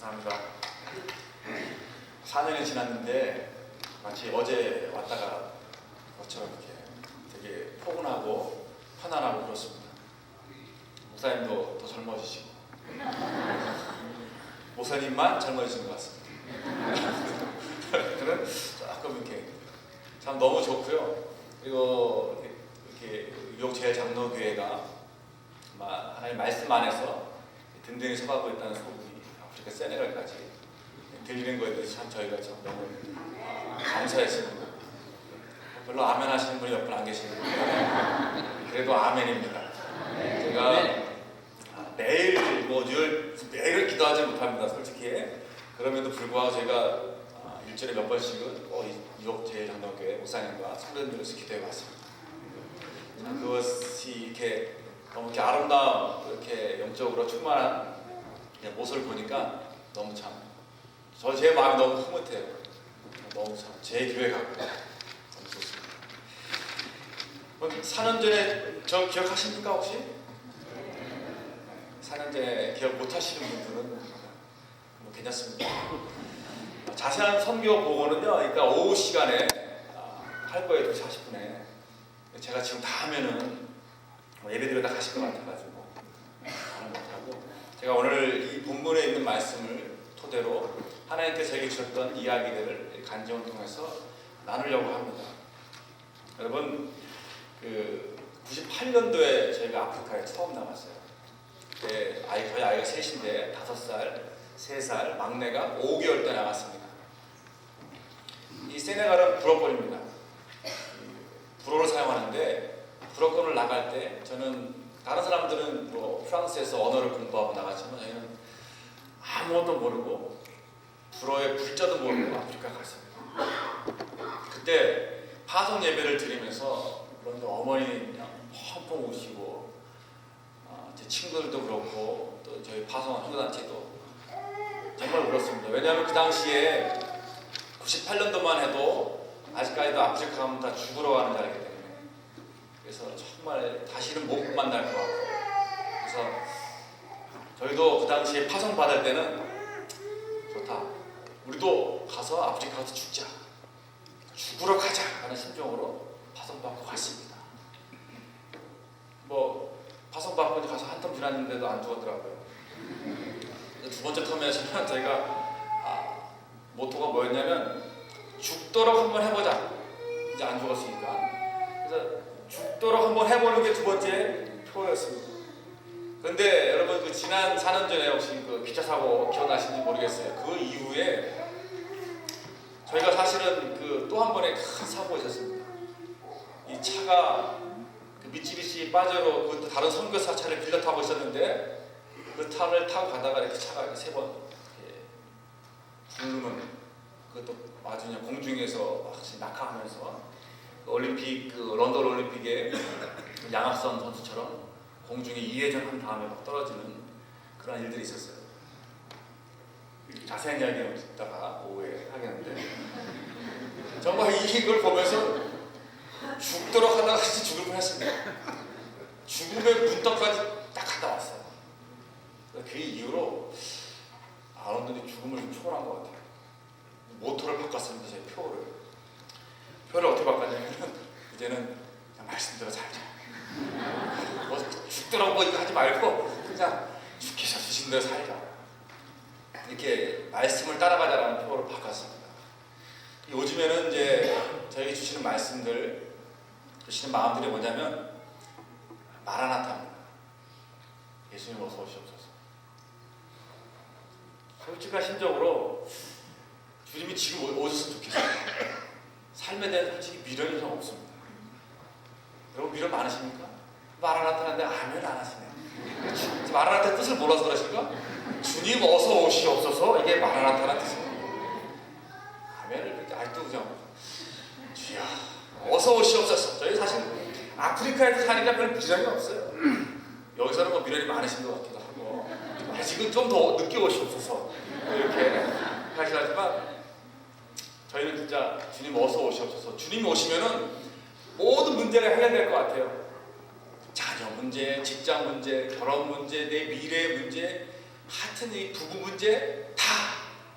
감사합니다. 4년이 지났는데 마치 어제 왔다가 것처럼 이렇게 되게 포근하고 편안하고 그렇습니다. 목사님도 더 젊어지시고 목사님만 젊어지신 것 같습니다. 저는 조금 이렇게 참 너무 좋고요. 그리고 이렇게, 제일 장로교회가 하나님 말씀 안에서 든든히 서가고 있다는 소문 이 아프리카 세네갈까지 들리는 거에 대해서 참 저희가 참 너무 아, 감사했습니다. 별로 아멘 하시는 분이 몇 분 안 계시는데 그래도 아멘입니다. 제가 아, 매일 뭐늘 매일 기도하지 못합니다. 솔직히 그럼에도 불구하고 제가 아, 일주일에 몇 번씩은 어, 이- 이옥 제일 장로교회 목사님과 성도님들에서 기도해 왔습니다. 참 그것이 이렇게 너무 이렇게 아름다운 이렇게 영적으로 충만한 모습을 보니까 너무 참 저 제 마음이 너무 흐뭇해요. 너무 참 제 교회 같고 너무 좋습니다. 뭐 4년 전에 저 기억하십니까 혹시? 4년 전에 기억 못 하시는 분들은 뭐 괜찮습니다. 자세한 선교 보고는요, 일단 오후 시간에 아, 할 거예요, 2시 40분에. 제가 지금 다 하면은 뭐 예배 드리다 가실 것 같아가지고 제가 오늘 이 본문에 있는 말씀을 토대로 하나님께서 제게 주셨던 이야기들을 간증을 통해서 나누려고 합니다. 여러분 그 98년도에 저희가 아프리카에 처음 나갔어요. 그때 아이 저희 아이가 셋인데 다섯 살, 세 살, 막내가 5개월 때 나갔습니다. 이 세네갈은 불어권입니다. 불어를 사용하는데 불어권을 나갈 때 저는 다른 사람들은 뭐 프랑스에서 언어를 공부하고 나갔지만 저희는 아무것도 모르고 불어의 글자도 모르고 아프리카 갔습니다. 그때 파송 예배를 드리면서 그런데 어머니 그냥 펑펑 우시고 아, 제 친구들도 그렇고 또 저희 파송 한국단체도 정말 울었습니다. 왜냐하면 그 당시에 98년도만 해도 아직까지도 아프리카 가면 다 죽으러 가는 자리이기 때문에 그래서 정말 다시는 못 만날 것 같고. 그래서 저희도 그 당시에 파송 받을 때는 좋다. 우리도 가서 아프리카 가서 죽자. 죽으러 가자 하는 심정으로 파송 받고 갔습니다. 뭐 파송 받고 가서 한텀 지났는데도 안 죽었더라고요. 두 번째 텀에 저는 저희가 아, 모토가 뭐였냐면 죽도록 한번 해보자. 이제 안 죽었으니까. 그래서 죽도록 한번 해보는 게 두 번째 표였습니다. 그런데 여러분 그 지난 4년 전에 혹시 그 기차 사고 기억나시는지 모르겠어요. 그 이후에 저희가 사실은 그 또 한 번의 큰 사고가 있었습니다. 이 차가 그 미쯔비시 빠제로 그 다른 선교사 차를 빌려 타고 있었는데 그 차를 타고 가다가 이렇게 차가 이렇게 세번 부르는 그것도 그냥 공중에서 같이 낙하하면서 그 올림픽 그 런던 올림픽에 양학선 선수처럼 공중에 이회전 한 다음에 막 떨어지는 그런 일들이 있었어요. 자세한 이야기는 이따가 오후에 하겠는데 정말 이걸 보면서 죽도록 하다가 진짜 죽을 뻔했습니다. 죽음의 문턱까지 딱 갔다 왔어요. 그 이후로 아론들이 죽음을 좀 초월한 것 같아요. 모토를 바꿨습니다. 제 표를. 표를 어떻게 바꿨냐면 이제는 그냥 말씀대로 살자. 뭐 죽더라고 뭐 이거 하지 말고 그냥 주께서 주신 대로 살자. 이렇게 말씀을 따라가자라는 표를 바꿨습니다. 요즘에는 이제 저에게 주시는 말씀들 주시는 마음들이 뭐냐면 마라나타입니다. 예수님 어서 오시옵소서. 솔직한 심적으로 주님이 지금 오- 오셨으면 좋겠어요. 삶에 대한 솔직히 미련이 좀 없습니다. 여러분 미련 많으십니까? 마라나타는데 아멘 안 하시네요. 주- 마라나타 뜻을 몰라서 그러실까? 주님 어서 오시옵소서 이게 마라나타라는 뜻입니다. 아멘을 그렇게 그냥 주여 어서 오시옵소서. 저희 사실 아프리카에서 사니까 별 미련이 없어요. 여기서는 뭐 미련이 많으신 것 같기도 하고 아직은 좀 더 늦게 오시옵소서 이렇게 하시지만 저희는 진짜 주님 어서 오시옵소서 주님이 오시면은 모든 문제가 해결될 것 같아요 자녀 문제, 직장 문제, 결혼 문제, 내 미래 문제 하여튼 이 부부 문제 다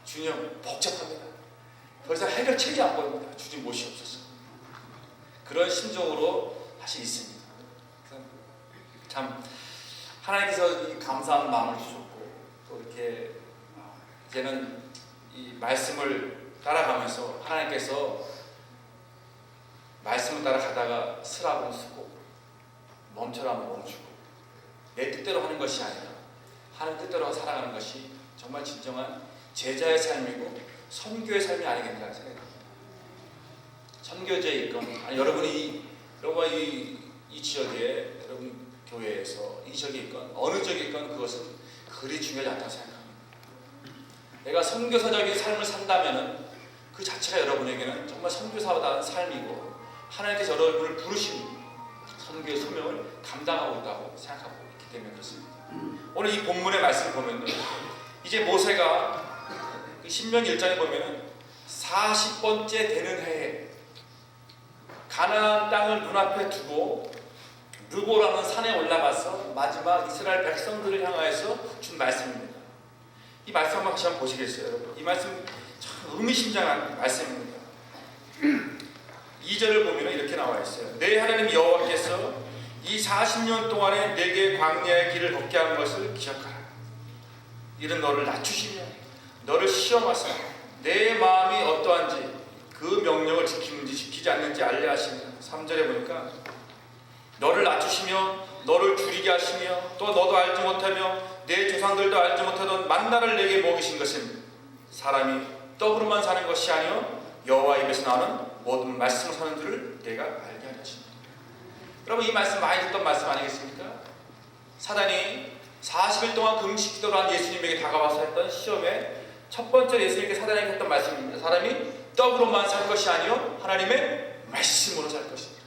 주님 복잡합니다. 더 이상 해결책이 안 보입니다. 주님 모시옵소서. 그런 심정으로 사실 있습니다. 참 하나님께서 이 감사한 마음을 주셨고 또 이렇게 아, 이제는 이 말씀을 따라가면서 하나님께서 말씀을 따라가다가 쓰라고 쓰고 멈춰라면 멈추고 내 뜻대로 하는 것이 아니라 하나님 뜻대로 살아가는 것이 정말 진정한 제자의 삶이고 선교의 삶이 아니겠나 생각합니다. 선교제에 있건 아니 여러분이 여러분 이, 이 지역에 여러분 교회에서 이 지역에 있건 어느 지역에 있건 그것은 그리 중요하지 않다고 생각합니다. 내가 선교사적인 삶을 산다면은 그 자체가 여러분에게는 정말 선교사다운 삶이고 하나님께서 여러분을 부르신 선교의 소명을 감당하고 있다고 생각하고 있기 때문에 그렇습니다. 오늘 이 본문의 말씀을 보면 이제 모세가 그 신명 1장에 보면은 40번째 되는 해에 가나안 땅을 눈앞에 두고 느보라는 산에 올라가서 마지막 이스라엘 백성들을 향하여서 준 말씀입니다. 이 말씀 한번 보시겠어요, 여러분? 이 말씀 참 의미심장한 말씀입니다. 2절을 보면 이렇게 나와 있어요. 내 하나님 여호와께서 이 40년 동안에 내게 광야의 길을 걷게 한 것을 기억하라. 이는 너를 낮추시며 너를 시험하사 내 마음이 어떠한지 그 명령을 지키는지 지키지 않는지 알려 하시며 3절에 보니까 너를 낮추시며 너를 줄이게 하시며 또 너도 알지 못하며 내 조상들도 알지 못하던 만나를 내게 먹이신 것은 사람이 떡으로만 사는 것이 아니요 여호와 입에서 나오는 모든 말씀을 사는 줄을 내가 알게 하려 하십니다. 여러분 이 말씀 많이 듣던 말씀 아니겠습니까? 사단이 40일 동안 금식 기도를 한 예수님에게 다가와서 했던 시험에 첫 번째 예수님께 사단에게 했던 말씀입니다. 사람이 떡으로만 살 것이 아니요 하나님의 말씀으로 살 것입니다.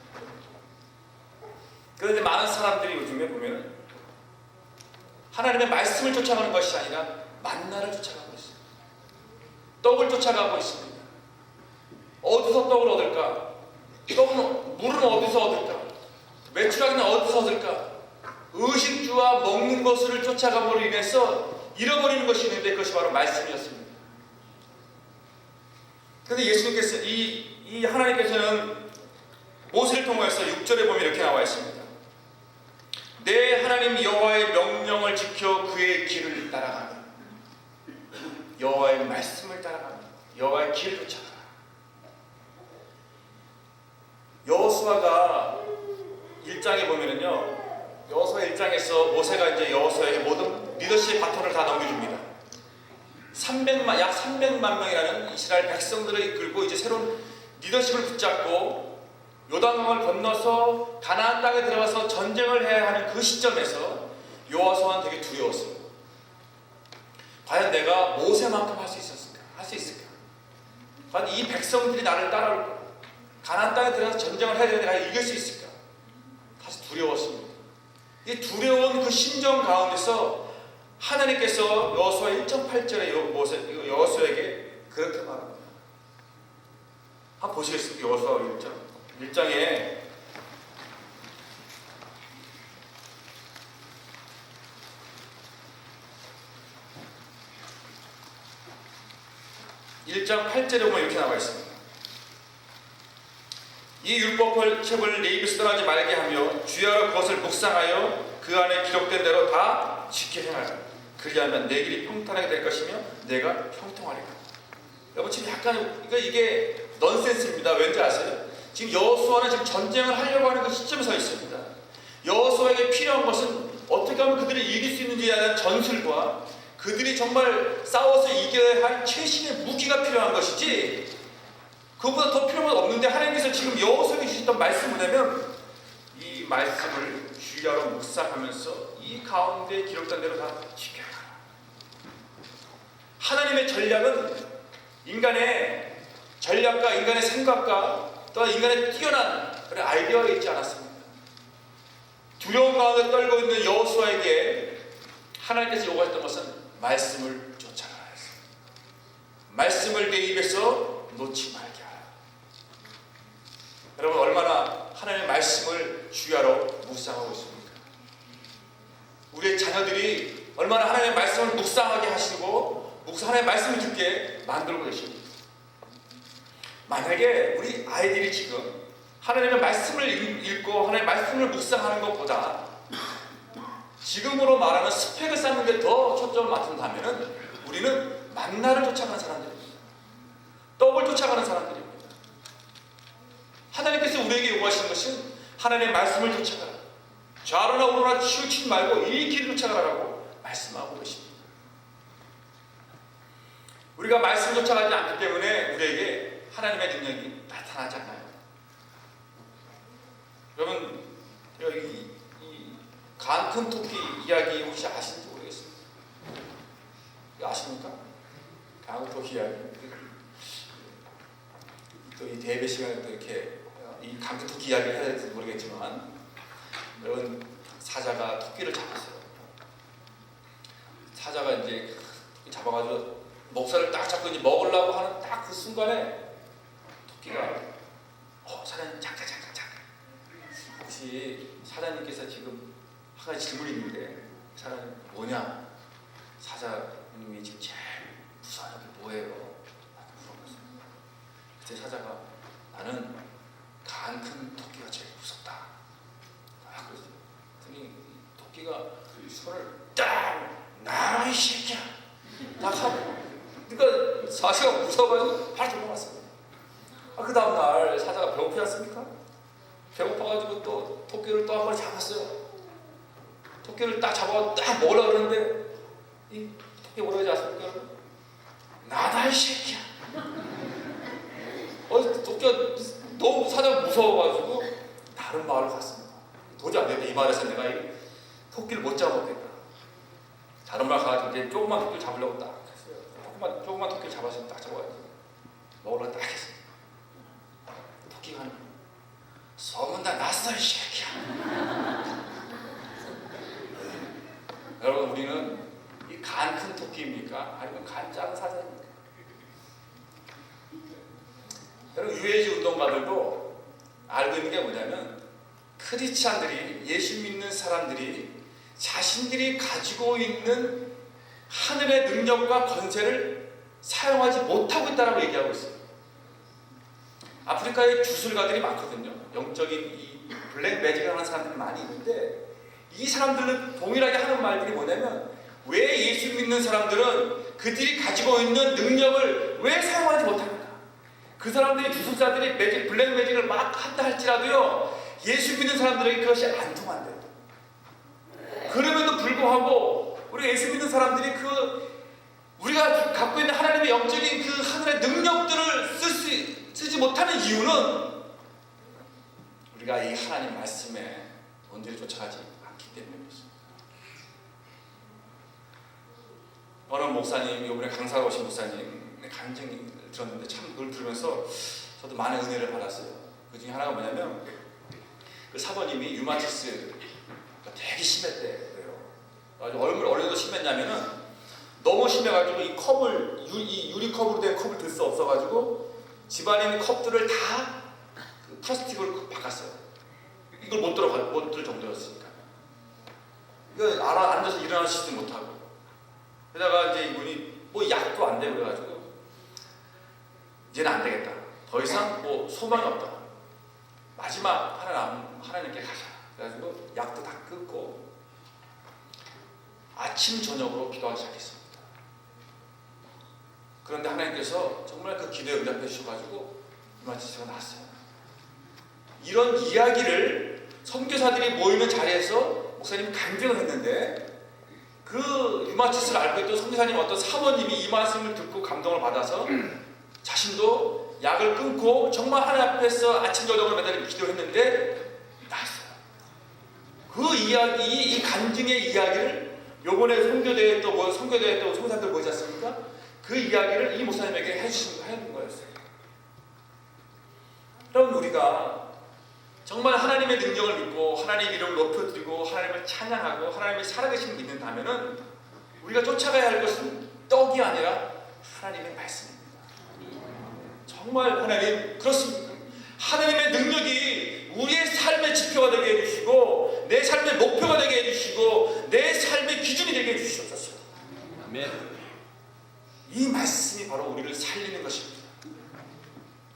그런데 많은 사람들이 요즘에 보면 하나님의 말씀을 쫓아가는 것이 아니라 만나를 있습니다. 떡을 쫓아가고 있습니다. 어디서 떡을 얻을까? 떡은 물은 어디서 얻을까? 매출하기는 어디서 얻을까? 의식주와 먹는 것을 쫓아감으로 인해서 잃어버리는 것이 있는데 그것이 바로 말씀이었습니다. 그런데 예수님께서 이, 이 하나님께서는 모세를 통해서 6절에 보면 이렇게 나와 있습니다. 내 하나님 여호와의 명령을 지켜 그의 길을 따라가며 여호와의 말씀을 따라가며 여호와의 길을 쫓아가. 여호수아가 1장에 보면은요. 여호수아 1장에서 모세가 이제 여호수아에게 모든 리더십 바톤을 다 넘겨줍니다. 300만 약 300만 명이라는 이스라엘 백성들을 이끌고 이제 새로운 리더십을 붙잡고 요단강을 건너서 가나안 땅에 들어가서 전쟁을 해야 하는 그 시점에서 여호수아는 되게 두려웠어요. 과연 내가 모세만큼 할 수 있었을까? 할 수 있을까? 과연 이 백성들이 나를 따라올까? 가나안 땅에 들어가서 전쟁을 해야 되는데 내가 이길 수 있을까? 사실 두려웠습니다. 이 두려운 그 심정 가운데서 하나님께서 여호수아 1.8절에 모세 여호수아에게 그렇게 말합니다. 한번 보시겠습니까? 여호수아 1장 1장에 (1장 8절에 보면 이렇게 나와 있습니다. 이 율법을 책을 내 입에서 떠나지 말게 하며 주야로 그것을 묵상하여 그 안에 기록된 대로 다 지켜 행하라. 그리하면 내 길이 평탄하게 될 것이며 내가 형통하리라. 여러분 지금 약간 이거 이게 넌센스입니다. 왠지 아세요? 지금 여호수아는 지금 전쟁을 하려고 하는 그 시점에 서 있습니다. 여호수아에게 필요한 것은 어떻게 하면 그들을 이길 수 있는지에 대한 전술과 그들이 정말 싸워서 이겨야 할 최신의 무기가 필요한 것이지 그보다 더 필요한 건 없는데 하나님께서 지금 여호수아에게 주셨던 말씀을 뭐냐면 이 말씀을 주야로 묵상하면서 이 가운데 기록된 대로 다 지켜라. 하나님의 전략은 인간의 전략과 인간의 생각과 또한 인간의 뛰어난 그런 아이디어가 있지 않았습니다. 두려움 가운데 떨고 있는 여호수아에게 하나님께서 요구했던 것은 말씀을 쫓아가라. 말씀을 내 입에서 놓지 말게 하라. 여러분 얼마나 하나님의 말씀을 주야로 묵상하고 있습니까? 우리의 자녀들이 얼마나 하나님의 말씀을 묵상하게 하시고 목사 하나의 말씀을 듣게 만들고 계십니다. 만약에 우리 아이들이 지금 하나님의 말씀을 읽- 읽고 하나님의 말씀을 묵상하는 것보다 지금으로 말하는 스펙을 쌓는 데 더 초점을 맞춘다면 우리는 만나를 쫓아가는 사람들입니다. 떡을 쫓아가는 사람들입니다. 하나님께서 우리에게 요구하시는 것은 하나님의 말씀을 쫓아가라. 좌로나 우로나 치우치지 말고 이 길을 쫓아가라고 말씀하고 계십니다. 우리가 말씀을 쫓아가지 않기 때문에 우리에게 하나님의 능력이 나타나지 않아요. 여러분, 여기 이 간큰 토끼 이야기 혹시 아시는지 모르겠습니다. 아십니까? 간큰 토끼 이야기. 또 이 대배 시간에 또 이렇게 이 간큰 토끼 이야기를 해야 될지 모르겠지만 여러분 사자가 토끼를 잡았어요. 사자가 이제 잡아가지고 목살을 딱 잡고 이제 먹으려고 하는 딱 그 순간에 토끼가 어 사장님 잠깐 잠깐 잠깐 혹시 사장님께서 지금 한 가지 질문이 있는데 사장님 뭐냐 사장님이 지금 제일 무서워하는 게 뭐예요? 라고 물어봤어요. 그때 사자가 나는 간 큰 토끼가 제일 무섭다. 아. 그랬더니 토끼가 손을 딱 나이 새끼야 딱 하고 그러니까 사자가 무서워가지고 바로 도망갔습니다. 아, 그 다음날 사자가 배고프지 않습니까? 배고파가지고 또 토끼를 또 한 마리 잡았어요. 토끼를 딱 잡아 딱 먹으려고 그러는데 이 토끼 뭐라고 하지 않습니까? 나다 이 새끼야. 어, 토끼가 너무 사자가 무서워가지고 다른 마을로 갔습니다. 도저히 안 되겠다. 이 마을에서 내가 이 토끼를 못 잡아먹겠다. 다른 마을 가가지고 이제 조그만 토끼를 잡으려고 딱 했어요. 조그만, 조그만 토끼를 잡아서 딱 잡아가지고 먹으려고 딱 했어요. 토끼가. 소문 다 났어 이 새끼야. 여러분 우리는 이 간 큰 토끼입니까? 아니면 간 작은 사자입니까? 여러분 UAG 운동가들도 알고 있는 게 뭐냐면 크리스찬들이 예수 믿는 사람들이 자신들이 가지고 있는 하늘의 능력과 권세를 사용하지 못하고 있다고 얘기하고 있어요. 아프리카에 주술가들이 많거든요. 영적인 이 블랙 매직을 하는 사람들이 많이 있는데 이 사람들은 동일하게 하는 말들이 뭐냐면 왜 예수 믿는 사람들은 그들이 가지고 있는 능력을 왜 사용하지 못합니까? 그 사람들이 주술자들이 매직, 블랙 매직을 막 한다 할지라도요 예수 믿는 사람들에게 그것이 안 통한대요. 그럼에도 불구하고 우리 예수 믿는 사람들이 그 우리가 갖고 있는 하나님의 영적인 그 하늘의 능력들을 쓸 수, 쓰지 못하는 이유는 우리가 이 하나님 말씀에 본질을 쫓아가지 때문에 그렇습니다. 어느 목사님, 이번에 강사로 오신 목사님 간증을 들었는데 참 그걸 들으면서 저도 많은 은혜를 받았어요. 그 중에 하나가 뭐냐면 그 사모님이 유마티스가 되게 심했대 그래요. 아주 정도 심했냐면은 너무 심해가지고 이 컵을 유, 이 유리컵으로 된 컵을 들 수 없어가지고 집안에 있는 컵들을 다그 플라스틱으로 바꿨어요. 이걸 못 들어가 못들 정도였으니까. 이거 알아 앉아서 일어나시지 못하고. 게다가 이제 이분이 뭐 약도 안 되고 그래가지고 이제는 안 되겠다. 더 이상 뭐 소망이 없다. 마지막 하나님 하나님께 가자. 그래가지고 약도 다 끊고 아침 저녁으로 기도하기 시작했습니다. 그런데 하나님께서 정말 그 기도에 응답해 주셔가지고 이마치스가 나왔어요. 이런 이야기를 선교사들이 모이는 자리에서 목사님이 간증을 했는데 그 유마치스를 알고 있던 선교사님 어떤 사모님이 이 말씀을 듣고 감동을 받아서 자신도 약을 끊고 정말 하나님 앞에서 아침 저녁을 매달 기도했는데 나았어요. 그 이야기, 이 간증의 이야기를 요번에 선교대회 또 뭐, 선교대회 또 선교사들 모이지 않습니까? 그 이야기를 이 목사님에게 해주신 거였어요. 여러분 우리가 정말 하나님의 능력을 믿고 하나님 이름을 높여드리고 하나님을 찬양하고 하나님의 살아계심을 믿는다면은 우리가 쫓아가야 할 것은 떡이 아니라 하나님의 말씀입니다. 정말 하나님 그렇습니다. 하나님의 능력이 우리의 삶의 지표가 되게 해주시고 내 삶의 목표가 되게 해주시고 내 삶의 기준이 되게 해주시옵소서. 아멘. 이 말씀이 바로 우리를 살리는 것입니다.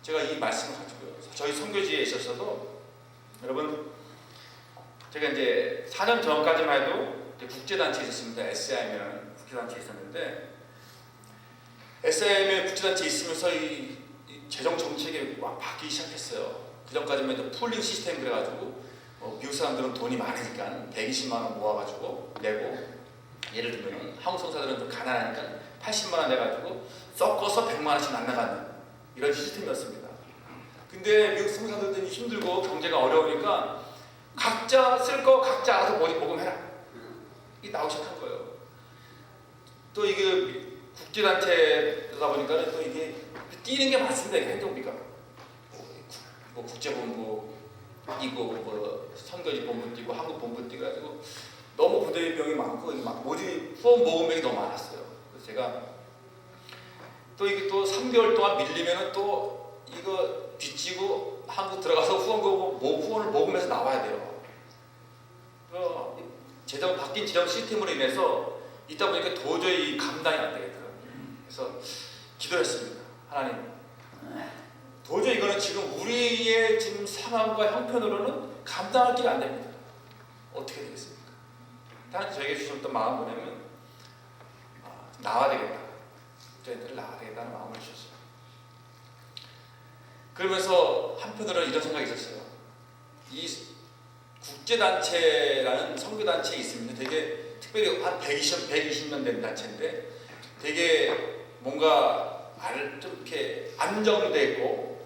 제가 이 말씀을 가지고요. 저희 선교지에 있어서도 여러분 제가 이제 4년 전까지만 해도 국제단체에 있었습니다. SIM이라는 국제단체에 있었는데 SIM의 국제단체에 있으면서 이, 이 재정 정책이 막 바뀌기 시작했어요. 그 전까지만 해도 풀링 시스템 그래가지고 어, 미국 사람들은 돈이 많으니까 120만 원 모아가지고 내고 예를 들면 한국 성사들은 좀 가난하니까 80만 원 내가지고 섞어서 100만 원씩 날라가는 이런 시스템이었습니다. 근데 미국 성사들은 힘들고 경제가 어려우니까 각자 쓸 거 각자 알아서 뭐 모금해라. 이 나오기 시작한 거예요. 또 이게 국제단체다 보니까 또 이게 뛰는 게 많습니다. 이게 행정비가. 뭐 국제본부 이고 뭐 선거지 본부 뛰고 한국 본부 뛰고 가지고 너무 부대비용이 많고 이게 막 모집 후원 모금액이 너무 많았어요. 그래서 제가 또 이게 또 3개월 동안 밀리면은 또 이거 빚지고 한국 들어가서 후원 모 후원을 모금해서 나와야 돼요. 어, 재정 바뀐 재정 시스템으로 인해서 있다 보니까 도저히 감당이 안 되겠더라고요. 그래서 기도했습니다. 하나님, 도저히 이거는 지금 우리의 지금 상황과 형편으로는 감당할 길이 안 됩니다. 어떻게 되겠습니까? 하나님 저에게 주셨던 마음은 뭐냐면 아, 나와야 되겠다. 저희들 나와야 되겠다는 마음을 주셨어요. 그러면서 한편으로는 이런 생각이 있었어요. 이 국제단체라는 선교단체에 있으면 되게 특별히 한 120, 120년 된 단체인데 되게 뭔가 이렇게 안정돼 있고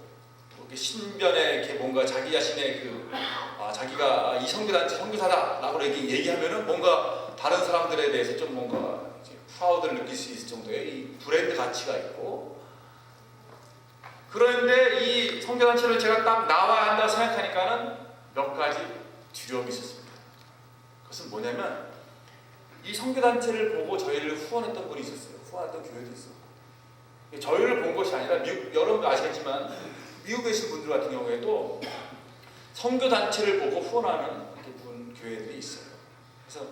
이렇게 신변에 이렇게 뭔가 자기 자신의 그 아, 자기가 이 선교단체 선교사다라고 얘기, 얘기하면은 뭔가 다른 사람들에 대해서 좀 뭔가 프라우드를 느낄 수 있을 정도의 이 브랜드 가치가 있고 그런데 이 선교단체를 제가 딱 나와야 한다고 생각하니까는 몇 가지 두려움이 있었습니다. 그것은 뭐냐면 이 선교단체를 보고 저희를 후원했던 분이 있었어요. 후원했던 교회도 있어. 저희를 본 것이 아니라 미국 여러분도 아시겠지만 미국에 계신 분들 같은 경우에도 선교단체를 보고 후원하는 분 교회들이 있어요. 그래서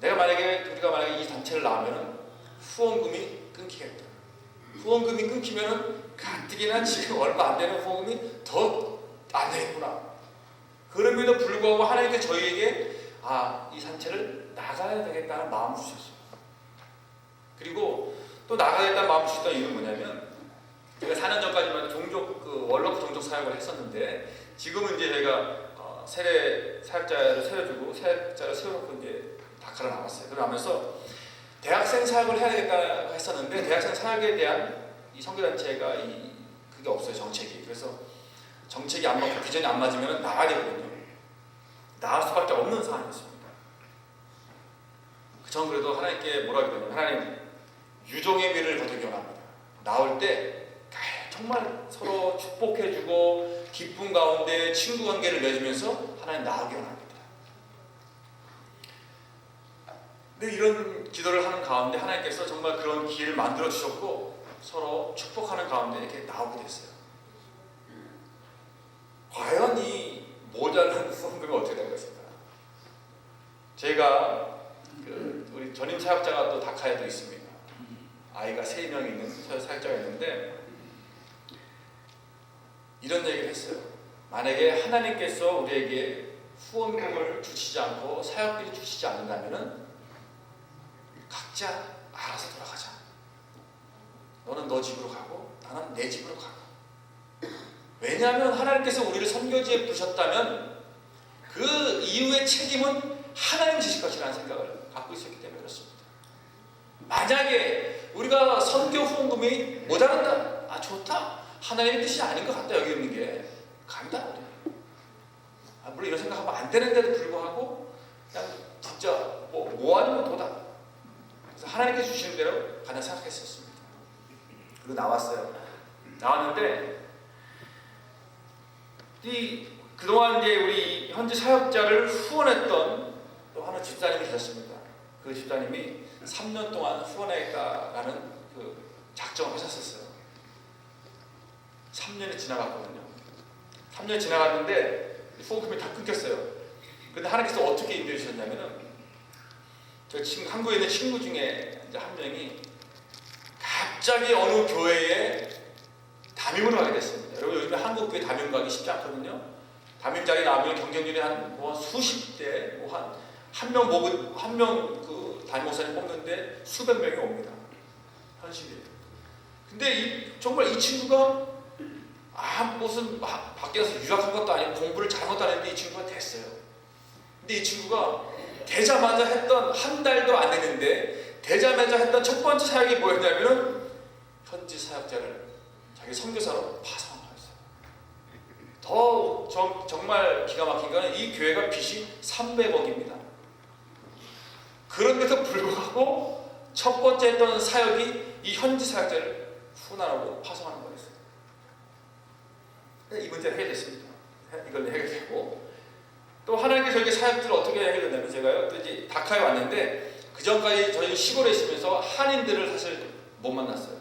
내가 만약에 우리가 만약에 이 단체를 나오면은 후원금이 끊기겠다. 후원금이 끊기면은 가뜩이나 지금 얼마 안 되는 후원금이 더 안 되겠구나. 그럼에도 불구하고 하나님께 저희에게 아, 이 단체를 나가야 되겠다는 마음을 주셨어요. 그리고 또 나가야겠다는 마음을 주셨던 이유는 뭐냐면 제가 4년 전까지만 종족 그 원로크 종족 사역을 했었는데 지금은 이제 저희가 어, 세례 사역자를 세워주고 사역자를 세워놓고 이제 다카를 나왔어요. 그러면서 대학생 사역을 해야 되겠다 했었는데 대학생 사역에 대한 이 선교단체가 이 그게 없어요 정책이. 그래서 정책이 안 맞고 비전이 안 맞으면 나가야 되거든요. 나갈 수밖에 없는 상황이었습니다. 저는 그래도 하나님께 뭐라 그러냐면 하나님 유종의 미를 거두기 원합니다. 나올 때 정말 서로 축복해주고 기쁨 가운데 친구 관계를 맺으면서 하나님 나오기 원합니다. 근데 이런 기도를 하는 가운데 하나님께서 정말 그런 기회를 만들어 주셨고 서로 축복하는 가운데 이렇게 나오게 됐어요. 과연 이 모자란 후원금이 어떻게 된 것인가? 제가 그 우리 전임 사역자가 또 다카에도 있습니다. 아이가 세 명 있는 사역자가 있는데 이런 얘기를 했어요. 만약에 하나님께서 우리에게 후원금을 주시지 않고 사역비를 주시지 않는다면은 각자 알아서 돌아가자. 너는 너 집으로 가고 나는 내 집으로 가고. 왜냐하면 하나님께서 우리를 선교지에 부르셨다면 그 이후의 책임은 하나님 지실 것이라는 생각을 갖고 있었기 때문에 그렇습니다. 만약에 우리가 선교 후원금이 모자란다. 아 좋다. 하나님의 뜻이 아닌 것 같다. 여기 있는 게 간다. 아, 물론 이런 생각하면 안 되는데도 불구하고 그냥 진짜 뭐 뭐 하는 도다. 그래서 하나님께 주시는 대로 가나 생각했었습니다. 그리고 나왔어요. 나왔는데 이 그동안 이제 우리 현지 사역자를 후원했던 또 하나 집사님이 계셨습니다. 그 집사님이 3년 동안 후원하겠다라는 그 작정을 하셨었어요. 3년이 지나갔거든요. 3년이 지나갔는데 후원금이 다 끊겼어요. 근데 하나님께서 어떻게 인도해 주셨냐면은 저 지금 한국에 있는 친구 중에 한 명이 갑자기 어느 교회에 담임으로 가게 됐습니다. 여러분 요즘에 한국 교회 담임 가기 쉽지 않거든요. 담임 자리 나오면 경쟁률이 한 뭐 수십 대, 뭐 한 한명 뽑은 한명그 담임 목사님 뽑는데 수백 명이 옵니다. 현실이에요. 근데 이, 정말 이 친구가 아 무슨 막 밖에서 유학한 것도 아니고 공부를 잘못 안 했는데 이 친구가 됐어요. 근데 이 친구가 되자마자 했던 한 달도 안 됐는데 되자마자 했던 첫 번째 사역이 뭐였냐면은 현지 사역자를 자기 선교사로 파송한 거였어요. 더 정, 정말 기가 막힌 거는 이 교회가 빚이 300억입니다. 그런데도 불구하고 첫 번째 했던 사역이 이 현지 사역자를 후원하고 파송하는 거였어요. 이 문제를 해결됐습니다. 이걸 해결되고 또 하나님께서 이렇게 사역들을 어떻게 해결됐냐면 제가요 또 이제 다카에 왔는데 그 전까지 저희 시골에 있으면서 한인들을 사실 못 만났어요.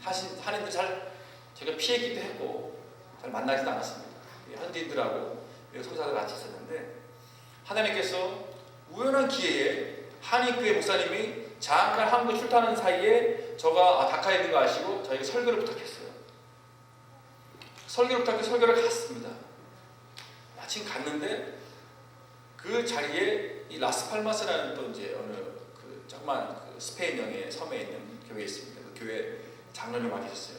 사실 한인들 잘 제가 피했기도 했고 잘 만나지도 않았습니다. 현지인들하고 성사들 같이 있었는데 하나님께서 우연한 기회에 한인교회 목사님이 잠깐 한국 출타하는 사이에 저가 아, 다카에 있는 거 아시고 저에게 설교를 부탁했어요. 설교를 부탁해서 설교를 갔습니다. 마침 갔는데 그 자리에 이 라스팔마스라는 또 이제 어느 그 조그만 그 스페인령의 섬에 있는 교회에 있습니다. 그 교회 장로님 와 계셨어요.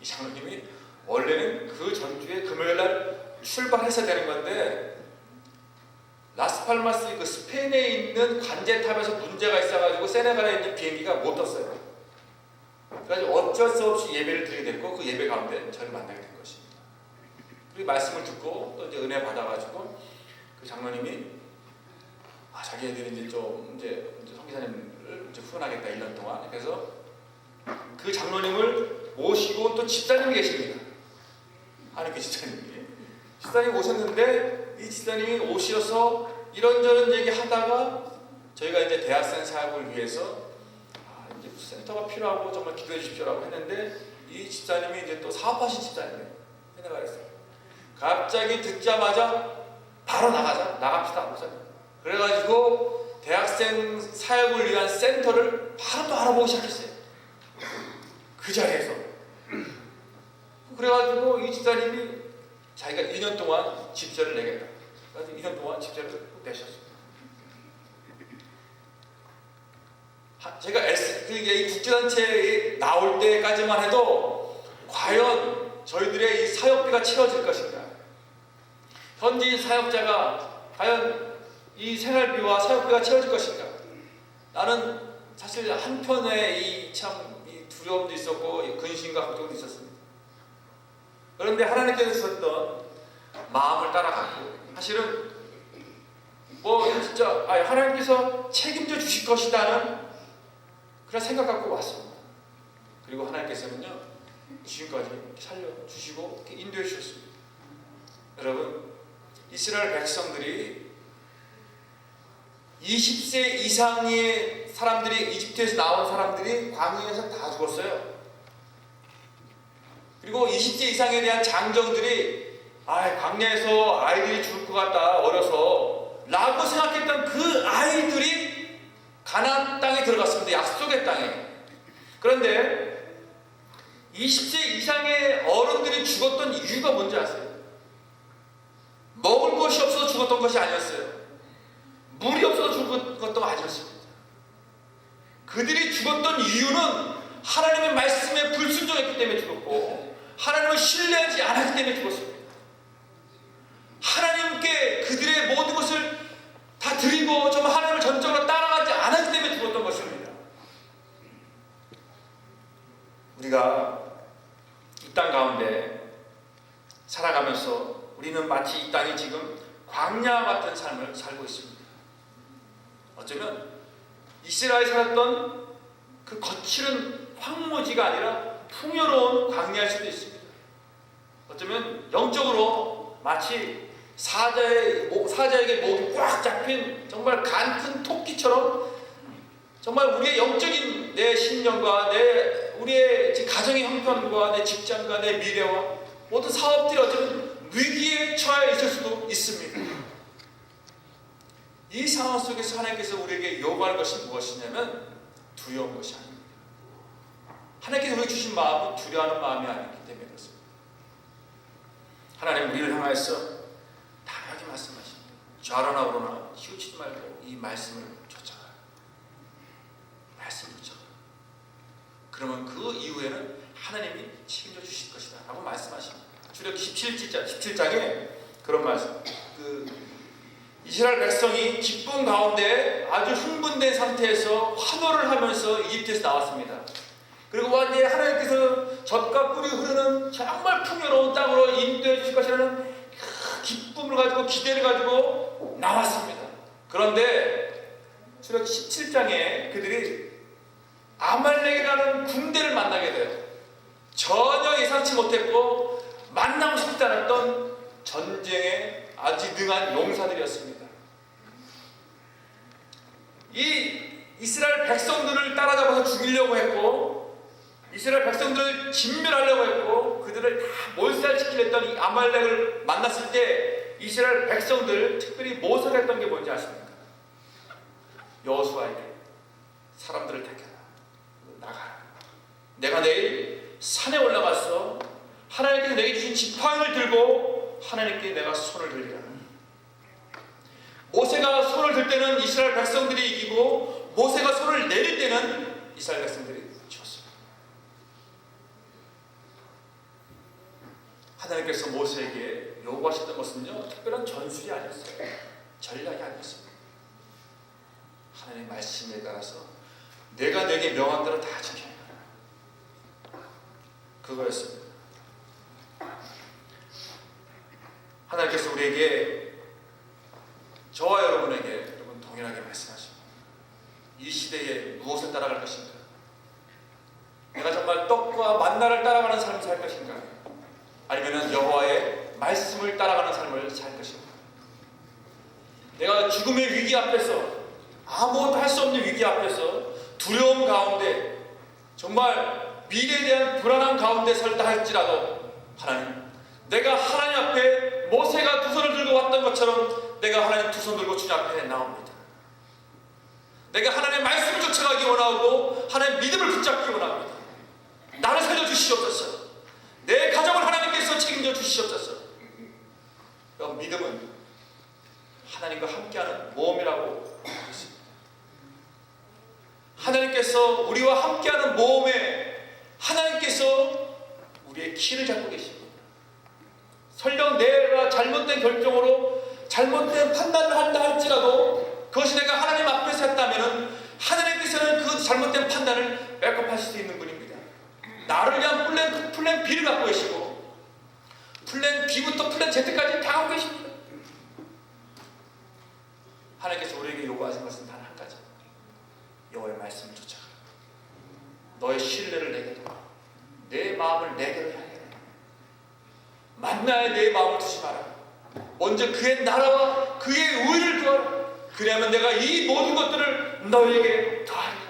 이 장로님이 원래는 그 전주에 금요일 날 출발해서 되는 건데 라스팔마스 그 스페인에 있는 관제탑에서 문제가 있어가지고 세네갈에 있는 비행기가 못 떴어요. 그래서 어쩔 수 없이 예배를 드리게 됐고 그 예배 가운데 저를 만나게 된 것입 그리고 말씀을 듣고 또 이제 은혜 받아가지고 그 장로님이 아 자기네들이 이제 좀 이제, 성기사님을 이제 후원하겠다 1년 동안 그래서 그 장로님을 모시고 또 집사님이 계십니다. 하나님께 집사님이 집사님 오셨는데 이 집사님이 오셔서 이런저런 얘기 하다가 저희가 이제 대학생 사역을 위해서 아, 이제 센터가 필요하고 정말 기도해 주십시오라고 했는데 이 집사님이 이제 또 사업하신 집사님이에요. 해내가 그랬어요. 갑자기 듣자마자 바로 나가자 나갑시다 목사님. 그래가지고 대학생 사역을 위한 센터를 바로 또 알아보기 시작했어요. 그 자리에서. 그래가지고 이 집사님이 자기가 2년 동안 집세를 내겠다. 그래서 2년 동안 집세를 내셨습니다. 하- 제가 S, 그, 이 국제단체에 나올 때까지만 해도 과연 저희들의 이 사역비가 채워질 것인가? 현지 사역자가 과연 이 생활비와 사역비가 채워질 것인가? 나는 사실 한편에 이참 두려움도 있었고 이 근심과 걱정도 있었습니다. 그런데 하나님께서 주셨던 마음을 따라갔고 사실은 뭐 진짜 아, 하나님께서 책임져 주실 것이다는 그런 생각 갖고 왔습니다. 그리고 하나님께서는요 지금까지 살려 주시고 인도해 주셨습니다. 여러분 이스라엘 백성들이 20세 이상의 사람들이 이집트에서 나온 사람들이 광야에서 다 죽었어요. 그리고 20세 이상에 대한 장정들이 아, 광야에서 아이들이 죽을 것 같다 어려서 라고 생각했던 그 아이들이 가나안 땅에 들어갔습니다. 약속의 땅에. 그런데 20세 이상의 어른들이 죽었던 이유가 뭔지 아세요? 죽었던 것이 아니었어요. 물이 없어서 죽었던 아니었습니다. 그들이 죽었던 이유는 하나님의 말씀에 불순종했기 때문에 죽었고 하나님을 신뢰하지 않았기 때문에 죽었습니다. 하나님께 그들의 모든 것을 다 드리고 좀 하나님을 전적으로 따라가지 않았기 때문에 죽었던 것입니다. 우리가 이 땅 가운데 살아가면서 우리는 마치 이 땅이 지금 광야 같은 삶을 살고 있습니다. 어쩌면 이스라엘 살았던 그 거칠은 황무지가 아니라 풍요로운 광야일 수도 있습니다. 어쩌면 영적으로 마치 사자의 목, 사자에게 목이 꽉 잡힌 정말 간큰 토끼처럼 정말 우리의 영적인 내 신념과 내 우리의 가정의 형편과 내 직장과 내 미래와 모든 사업들이 어쩌면 위기에 처해 있을 수도 있습니다. 이 상황 속에서 하나님께서 우리에게 요구하는 것이 무엇이냐면 두려운 것이 아닙니다. 하나님께서 우리에게 주신 마음은 두려워하는 마음이 아니기 때문에 그렇습니다. 하나님 우리를 향하여서 단호하게 말씀하십니다. 좌로나 우로나 치우치지 말고 이 말씀을 쫓아가. 말씀을 쫓아가. 그러면 그 이후에는 하나님이 책임져 주실 것이다. 라고 말씀하십니다. 출애굽기 17장, 17장에 그런 말씀. 그 이스라엘 백성이 기쁨 가운데 아주 흥분된 상태에서 환호를 하면서 이집트에서 나왔습니다. 그리고 완전히 하나님께서 젖과 꿀이 흐르는 정말 풍요로운 땅으로 인도해 주실 것이라는 그 기쁨을 가지고 기대를 가지고 나왔습니다. 그런데 출애굽 17장에 그들이 아말렉이라는 군대를 만나게 돼요. 전혀 예상치 못했고 만나고 싶지 않았던 전쟁에 아주 능한 용사들이었습니다. 이 이스라엘 백성들을 따라잡아서 죽이려고 했고 이스라엘 백성들을 진멸하려고 했고 그들을 다 몰살시키려 했던 이 아말렉을 만났을 때 이스라엘 백성들 특별히 모세가 했던 게 뭔지 아십니까? 여호수아에게 사람들을 택해라 나가라 내가 내일 산에 올라가서 하나님께서 내게 주신 지팡이를 들고 하나님께 내가 손을 들리라 모세가 손을 들 때는 이스라엘 백성들이 이기고 모세가 손을 내릴 때는 이스라엘 백성들이 졌습니다. 하나님께서 모세에게 요구하셨던 것은요 특별한 전술이 아니었어요. 전략이 아니었습니다. 하나님의 말씀에 따라서 내가 내게 명한 대로 다 지켜야 한다. 그거였습니다. 하나님께서 우리에게 저와 여러분에게 여러분 동일하게 말씀하십니다. 이 시대에 무엇을 따라갈 것인가? 내가 정말 떡과 만나를 따라가는 삶을 살 것인가? 아니면 여호와의 말씀을 따라가는 삶을 살 것인가? 내가 죽음의 위기 앞에서 아무것도 할 수 없는 위기 앞에서 두려움 가운데 정말 미래에 대한 불안함 가운데 설다 할지라도 하나님 내가 하나님 앞에 모세가 두 손을 들고 왔던 것처럼 내가 하나님 두 손 들고 주님 앞에 나옵니다. 내가 하나님의 말씀을 쫓아가기 원하고 하나님의 믿음을 붙잡기 원합니다. 나를 살려주시옵소서. 내 가정을 하나님께서 책임져 주시옵소서. 그럼 믿음은 하나님과 함께하는 모험이라고 하겠습니다. 하나님께서 우리와 함께하는 모험에 하나님께서 우리의 키를 잡고 계십니다. 설령 내가 잘못된 결정으로 잘못된 판단을 한다 할지라도 그것이 내가 하나님 앞에서 했다면 하나님께서는 그 잘못된 판단을 백업하실 수 있는 분입니다. 나를 위한 플랜, 플랜 B를 갖고 계시고 플랜 B부터 플랜 Z까지 다 갖고 계십니다. 하나님께서 우리에게 요구하신 것은 단 한 가지. 여호와의 말씀을 쫓아가. 너의 신뢰를 내게 둬. 내 마음을 내게로 향해. 내 마음을 두지 마라. 먼저 그의 나라와 그의 의를 구하라. 그래야만 내가 이 모든 것들을 너에게 더하리라.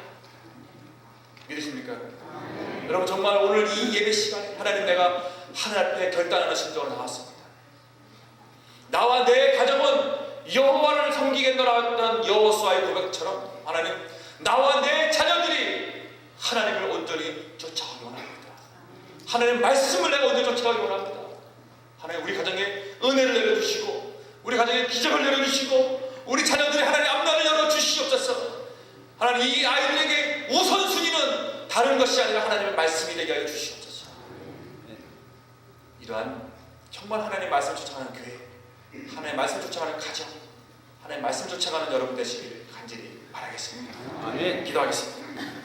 믿으십니까? 여러분 정말 오늘 이 예배 시간에 하나님 내가 하늘 앞에 결단하는 심정으로 나왔습니다. 나와 내 가정은 여호와를 섬기겠노라 했던 여호수아의 고백처럼 하나님 나와 내 자녀들이 하나님을 온전히 쫓아가기 원합니다. 하나님 말씀을 내가 온전히 쫓아가기 원합니다. 하나님 우리 가정에 은혜를 내려주시고 우리 가정에 기적을 내려주시고 우리 자녀들의 하나님 앞날을 열어주시옵소서. 하나님 이 아이들에게 우선순위는 다른 것이 아니라 하나님의 말씀이 되게 하여 주시옵소서. 이러한 정말 하나님의 말씀 쫓아가는 교회 하나님의 말씀 쫓아가는 가정 하나님의 말씀 쫓아가는 여러분 되시길 간절히 바라겠습니다. 아멘. 기도하겠습니다